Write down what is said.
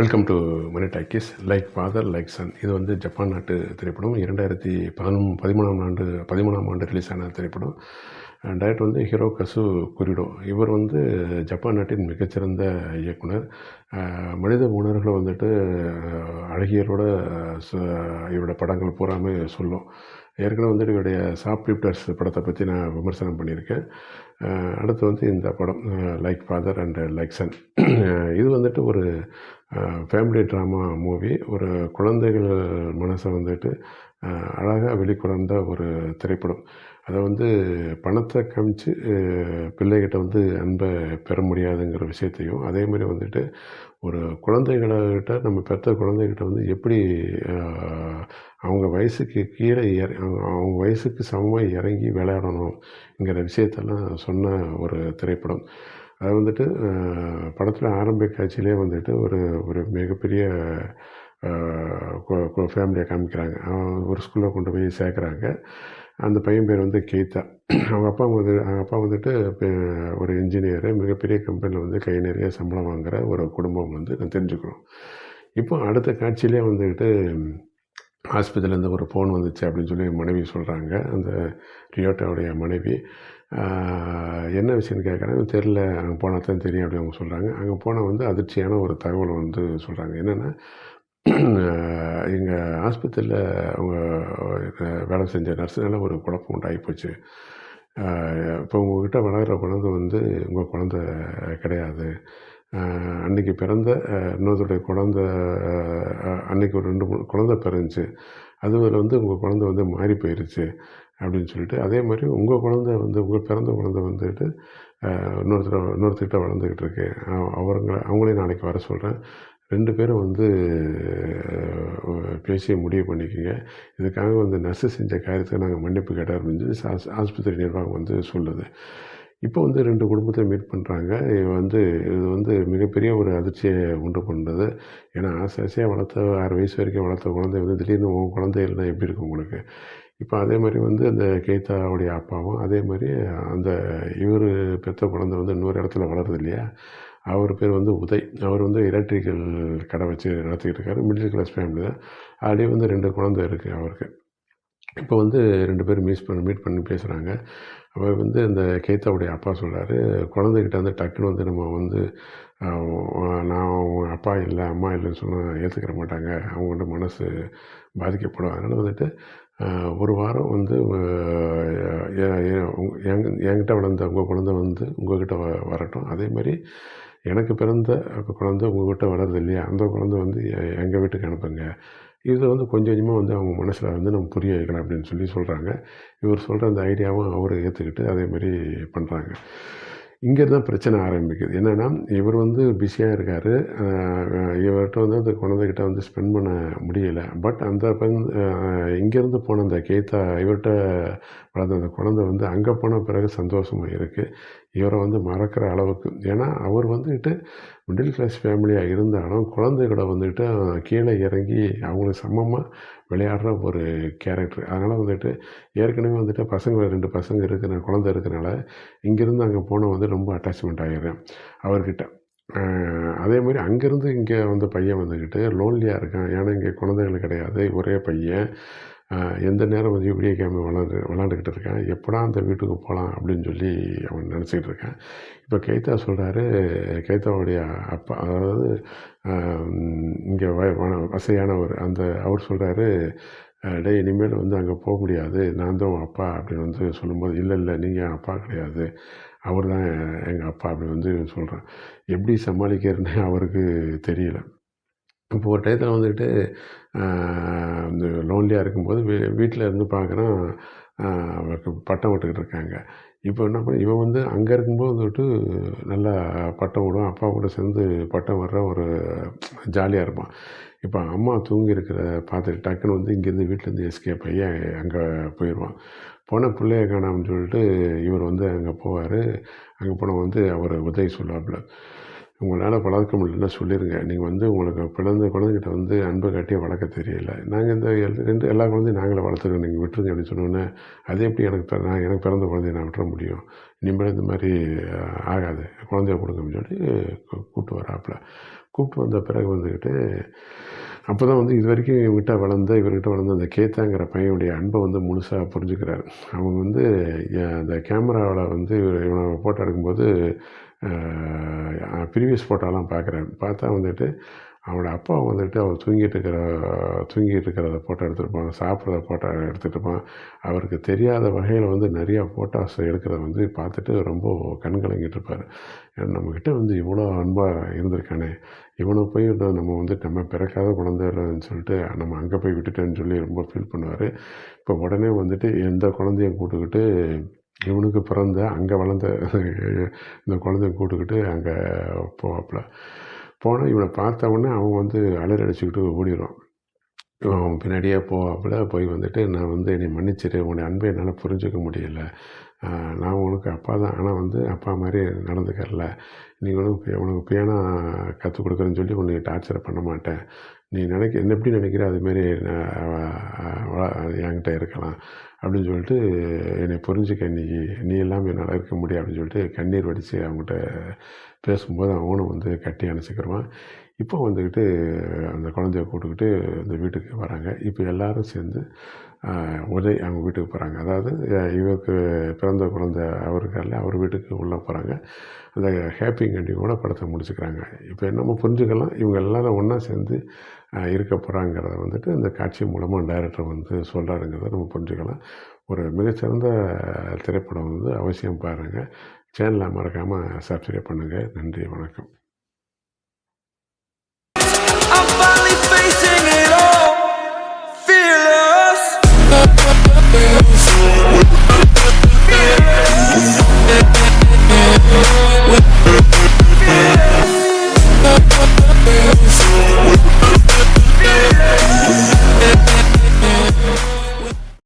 Welcome to Mani talkies like father like son இது வந்து Japan நாட்டு திரைப்படம். இரண்டாயிரத்தி பதினொன்று பதிமூணாம் ஆண்டு பதிமூணாம் ஆண்டு ரிலீஸ் ஆன திரைப்படம். டைரக்டர் வந்து ஹீரோ கசு குறிடோ இவர் வந்து ஜப்பான் நாட்டின் மிகச்சிறந்த இயக்குனர். மனித உணர்களை வந்துட்டு அழகியரோட இவரோட படங்கள் பூராமே சொல்லும். ஏற்கனவே வந்துட்டு இவருடைய சாப்லிப்டர்ஸ் படத்தை பற்றி நான் விமர்சனம் பண்ணியிருக்கேன். அடுத்து வந்து இந்த படம் like father and like son இது வந்துட்டு ஒரு ஃபேமிலி ட்ராமா மூவி ஒரு குழந்தைகள் மனசை வந்துட்டு அழகாக வெளிக்கொணர்ந்த ஒரு திரைப்படம். அதை வந்து பணத்தை காமிச்சு பிள்ளைகிட்ட வந்து அன்பை பெற முடியாதுங்கிற விஷயத்தையும் அதே மாதிரி வந்துட்டு ஒரு குழந்தைகிட்ட நம்ம பெற்ற குழந்தைகிட்ட வந்து எப்படி அவங்க வயசுக்கு கீழே இற அவங்க அவங்க வயசுக்கு சமமாக இறங்கி விளையாடணுங்கிற விஷயத்தெல்லாம் சொன்ன ஒரு திரைப்படம். அது வந்துட்டு படத்தில் ஆரம்ப காட்சியிலே வந்துட்டு ஒரு ஒரு மிகப்பெரிய ஃபேமிலியை காமிக்கிறாங்க. அவன் ஒரு ஸ்கூலில் கொண்டு போய் சேர்க்குறாங்க. அந்த பையன் பேர் வந்து கீதா. அவங்க அப்பா வந்து அவங்க அப்பா வந்துட்டு ஒரு இன்ஜினியரு மிகப்பெரிய கம்பெனியில் வந்து கை நிறைய சம்பளம் வாங்குற ஒரு குடும்பம் வந்து நான் தெரிஞ்சுக்கிறோம். இப்போ அடுத்த காட்சியிலே வந்துக்கிட்டு ஆஸ்பத்திரியிலேருந்து ஒரு ஃபோன் வந்துச்சு அப்படின்னு சொல்லி மனைவி சொல்கிறாங்க அந்த ரியோட்டாவுடைய மனைவி. என்ன விஷயம்னு கேட்குறாங்க தெரில அங்கே போனால் தான் தெரியும் அப்படி அவங்க சொல்கிறாங்க அங்கே போனால் வந்து அதிர்ச்சியான ஒரு தகவல் வந்து சொல்கிறாங்க என்னென்னா எங்கள் ஆஸ்பத்திரியில் அவங்க வேலை செஞ்ச நர்ஸுனால ஒரு குழப்பம் உண்டாகி போச்சு. இப்போ உங்ககிட்ட வளர்கிற குழந்தை வந்து உங்கள் குழந்தை கிடையாது. அன்றைக்கி அன்னைக்கு பிறந்த இன்னொருத்தருடைய குழந்த ஆஹ், அன்னைக்கு ஒரு ரெண்டு மூணு குழந்தை பிறந்துச்சு. அதுவில் வந்து உங்கள் குழந்தை வந்து மாறி போயிருச்சு அப்படின்னு சொல்லிட்டு அதே மாதிரி உங்கள் குழந்தை வந்து உங்கள் பிறந்த குழந்தை வந்துட்டு இன்னொருத்தர் இன்னொருத்தர்கிட்ட வளர்ந்துக்கிட்டு இருக்கு. அவங்கள அவங்களையும் நாளைக்கு வர சொல்கிறேன் ரெண்டு பேரும் வந்து பேசி முடிவு பண்ணிக்கோங்க. இதுக்காக வந்து நர்ஸு செஞ்ச காரியத்துக்கு நாங்கள் மன்னிப்பு கேட்டார் அப்படின்னு சொல்லி ஆஸ்பத்திரி நிர்வாகம் வந்து சொல்லுது. இப்போ வந்து ரெண்டு குடும்பத்தை மீட் பண்ணுறாங்க இது வந்து இது வந்து மிகப்பெரிய ஒரு அதிர்ச்சியை உண்டு பண்ணுறது ஏன்னா ஆசை ஆசையாக வளர்த்த ஆறு வயசு வரைக்கும் வளர்த்த குழந்தை வந்து திடீர்னு உன் குழந்தை இல்லைன்னா எப்படி இருக்கும் உங்களுக்கு இப்போ அதே மாதிரி வந்து அந்த கேத்தாவுடைய அப்பாவும் அதே மாதிரி அந்த இவர் பெற்ற குழந்தை வந்து இன்னொரு இடத்துல வளருது இல்லையா? அவர் பேர் வந்து உதய். அவர் வந்து எலக்ட்ரிக்கல் கடை வச்சு நடத்திக்கிட்டு இருக்காரு. மிடில் கிளாஸ் ஃபேமிலி தான். அப்படியே வந்து ரெண்டு குழந்தை இருக்குது அவருக்கு. இப்போ வந்து ரெண்டு பேரும் மீஸ் பண்ணி மீட் பண்ணி பேசுகிறாங்க அவர் வந்து இந்த கேத்தாவுடைய அப்பா சொல்கிறாரு குழந்தைகிட்ட வந்து டக்குன்னு வந்து நம்ம வந்து நான் உன் அப்பா இல்லை அம்மா இல்லைன்னு சொன்னால் ஏற்றுக்கிற மாட்டாங்க. அவங்களோட மனசு பாதிக்கப்படும். அதனால் வந்துட்டு ஒரு வாரம் வந்து எங்க- என்கிட்ட வளர்ந்த உங்கள் குழந்தை வந்து உங்கள்கிட்ட வ வரட்டும். அதே மாதிரி எனக்கு பிறந்த குழந்தை உங்ககிட்ட வளருது இல்லையா? அந்த குழந்தை வந்து எ- எங்கள் வீட்டுக்கு அனுப்புங்க. இதை வந்து கொஞ்சம் கொஞ்சமாக வந்து அவங்க மனசில் வந்து நம்ம புரிய வைக்கலாம் அப்படின்னு சொல்லி சொல்கிறாங்க இவர் சொல்கிற அந்த ஐடியாவும் அவர் ஏற்றுக்கிட்டு அதே மாதிரி பண்ணுறாங்க இங்கே தான் பிரச்சனை ஆரம்பிக்குது. என்னென்னா இவர் வந்து பிஸியாக இருக்கார். இவர்கிட்ட வந்து அந்த குழந்தைகிட்ட வந்து ஸ்பெண்ட் பண்ண முடியலை. பட் அந்த பெண் இங்கேருந்து போன அந்த கேத்தா இவர்கிட்ட வளர்ந்த அந்த குழந்தை வந்து அங்கே போன பிறகு சந்தோஷமாக இருக்குது இவரை வந்து மறக்கிற அளவுக்கு. ஏன்னா அவர் வந்துட்டு மிடில் கிளாஸ் ஃபேமிலியாக இருந்தாலும் குழந்தைகளை வந்துட்டு கீழே இறங்கி அவங்களுக்கு சமமாக விளையாடுற ஒரு கேரக்டர் அதனால் வந்துட்டு ஏற்கனவே வந்துட்டு பசங்க ரெண்டு பசங்க இருக்கிற குழந்தை இருக்கிறனால இங்கேருந்து அங்கே போனால் வந்து ரொம்ப அட்டாச்மெண்ட் ஆகிடுறேன் அவர்கிட்ட. அதே மாதிரி அங்கேருந்து இங்கே வந்த பையன் வந்துக்கிட்டு லோன்லியாக இருக்கான். ஏன்னா இங்கே குழந்தைகள் கிடையாது ஒரே பையன். எந்த நேரம் வந்து வீடியோ கேம் விளாண்டு விளாண்டுக்கிட்டு இருக்கான் எப்படா அந்த வீட்டுக்கு போகலாம் அப்படின்னு சொல்லி அவன் நினச்சிக்கிட்டு இருக்கான். இப்போ கைத்தா சொல்கிறாரு கைத்தாவுடைய அப்பா அதாவது இங்கே வசதியானவர் அந்த அவர் சொல்கிறாரு டே இனிமேல் வந்து அங்கே போக முடியாது. நான் தான் உன் அப்பா அப்படின்னு வந்து சொல்லும்போது இல்லை இல்லை நீங்கள் என் அப்பா கிடையாது. அவர் தான் எங்கள் அப்பா அப்படின்னு வந்து சொல்கிறேன் எப்படி சமாளிக்கிறதுன்னு அவருக்கு தெரியல. இப்போ ஒரு டயத்தில் வந்துட்டு லோன்லியாக இருக்கும்போது வீ வீட்டில் இருந்து பார்க்குறான் ஆஹ், பட்டம் விட்டுக்கிட்டு இருக்காங்க. இப்போ என்ன பண்ண இவன் வந்து அங்கே இருக்கும்போது வந்துட்டு நல்லா பட்டம் விடும். அப்பா கூட சேர்ந்து பட்டம் வர்ற ஒரு ஜாலியாக இருப்பான். இப்போ அம்மா தூங்கி இருக்கிற பார்த்துட்டு டக்குன்னு வந்து இங்கேருந்து வீட்டிலேருந்து எஸ்கேப் ஆகி அங்கே போயிடுவான் போன பிள்ளைய காணாமன்னு சொல்லிட்டு இவர் வந்து அங்கே போவார். அங்கே போன வந்து அவர் உதவி சொல்லுவாப்புல. உங்களால் வளர்க்க முடியலன்னு சொல்லிடுங்க நீங்கள் வந்து உங்களுக்கு பிறந்த குழந்தைகிட்ட வந்து அன்பை காட்டியே வளர்க்க தெரியல. நாங்கள் இந்த எல்- ரெண்டு எல்லா குழந்தையும் நாங்களே வளர்த்துக்கிறோம். நீங்கள் விட்டுருங்க அப்படின்னு சொன்னோன்னே அது எப்படி எனக்கு நான் எனக்கு பிறந்த குழந்தைய நான் விட்டுற முடியும்? இனிமேல் இந்த மாதிரி ஆகாது. குழந்தைய கொடுங்கன்னு சொல்லி கூப்பிட்டு வராப்பில். கூப்பிட்டு வந்த பிறகு வந்துக்கிட்டு அப்போ தான் வந்து இது வரைக்கும் இவங்ககிட்ட வளர்ந்த இவர்கிட்ட வளர்ந்த அந்த கேத்தாங்கிற பையனுடைய அன்பை வந்து முழுசாக புரிஞ்சுக்கிறாரு. அவங்க வந்து அந்த கேமராவில் வந்து இவர் இவனை ஃபோட்டோ எடுக்கும்போது ப்ரீவியஸ் ஃபோட்டோலாம் பார்க்குறாரு. பார்த்தா வந்துட்டு அவனோட அப்பா வந்துட்டு அவர் தூங்கிட்டு இருக்கிற தூங்கிட்டு இருக்கிறத ஃபோட்டோ எடுத்துருப்பான் சாப்பிட்றத ஃபோட்டோ எடுத்துகிட்டு இருப்பான் அவருக்கு தெரியாத வகையில் வந்து நிறையா ஃபோட்டோஸ் எடுக்கிறத வந்து பார்த்துட்டு ரொம்ப கண்கலங்கிட்டு இருப்பார். ஏன்னா நம்மக்கிட்ட வந்து இவ்வளோ அன்பாக இருந்திருக்கானே இவனை போய் நம்ம வந்து நம்ம பிறக்காத குழந்தைன்னு சொல்லிட்டு நம்ம அங்கே போய் விட்டுட்டேன்னு சொல்லி ரொம்ப ஃபீல் பண்ணுவார். இப்போ உடனே வந்துட்டு எந்த குழந்தையும் கூட்டுக்கிட்டு இவனுக்கு பிறந்த அங்கே வளர்ந்த இந்த குழந்தைய கூட்டுக்கிட்டு அங்கே போவாப்புல போனால் இவனை பார்த்த உடனே அவன் வந்து அலறி அடிச்சுக்கிட்டு ஓடிடுவான். இவன் அவன் பின்னாடியே போவாப்புல போய் வந்துட்டு நான் வந்து என்னை மன்னிச்சிரு உன்னை அன்பை என்னால் புரிஞ்சுக்க முடியல. நான் உனக்கு அப்பா தான். ஆனால் வந்து அப்பா மாதிரி நடந்துக்கல நீங்களும் உனக்கு உனக்கு கற்றுக் கொடுக்குறேன்னு சொல்லி உன்னை டார்ச்சர் பண்ண மாட்டேன். நீ நினைக்க என்ன எப்படி நினைக்கிற? அதுமாரி என்கிட்ட இருக்கலாம். அப்படின்னு சொல்லிட்டு என்னை புரிஞ்சுக்க இன்றைக்கி நீ இல்லாமல் என்னால் இருக்க முடியும் அப்படின்னு சொல்லிட்டு கண்ணீர் வடித்து அவங்ககிட்ட பேசும்போது அவனும் வந்து கட்டி அணைச்சிக்கிடுவான் இப்போ வந்துக்கிட்டு அந்த குழந்தைய கூட்டுக்கிட்டு அந்த வீட்டுக்கு வராங்க. இப்போ எல்லாரும் சேர்ந்து ஆஹ், உதய் அவங்க வீட்டுக்கு போகிறாங்க அதாவது இவருக்கு பிறந்த குழந்தை அவருக்கால அவர் வீட்டுக்கு உள்ளே போகிறாங்க அந்த ஹாப்பி கண்டிங்கோட படத்தை முடிச்சுக்கிறாங்க. இப்போ நம்ம புரிஞ்சுக்கலாம். இவங்க எல்லோரும் ஒன்றா சேர்ந்து இருக்க போகிறாங்கிறத வந்துட்டு இந்த காட்சி மூலமாக டைரக்டர் வந்து சொல்கிறாருங்கிறத நம்ம புரிஞ்சுக்கலாம். ஒரு மிகச்சிறந்த திரைப்படம் வந்து அவசியம் பாருங்கள் சேனலை மறக்காமல் சப்ஸ்கிரைப் பண்ணுங்கள் நன்றி வணக்கம்.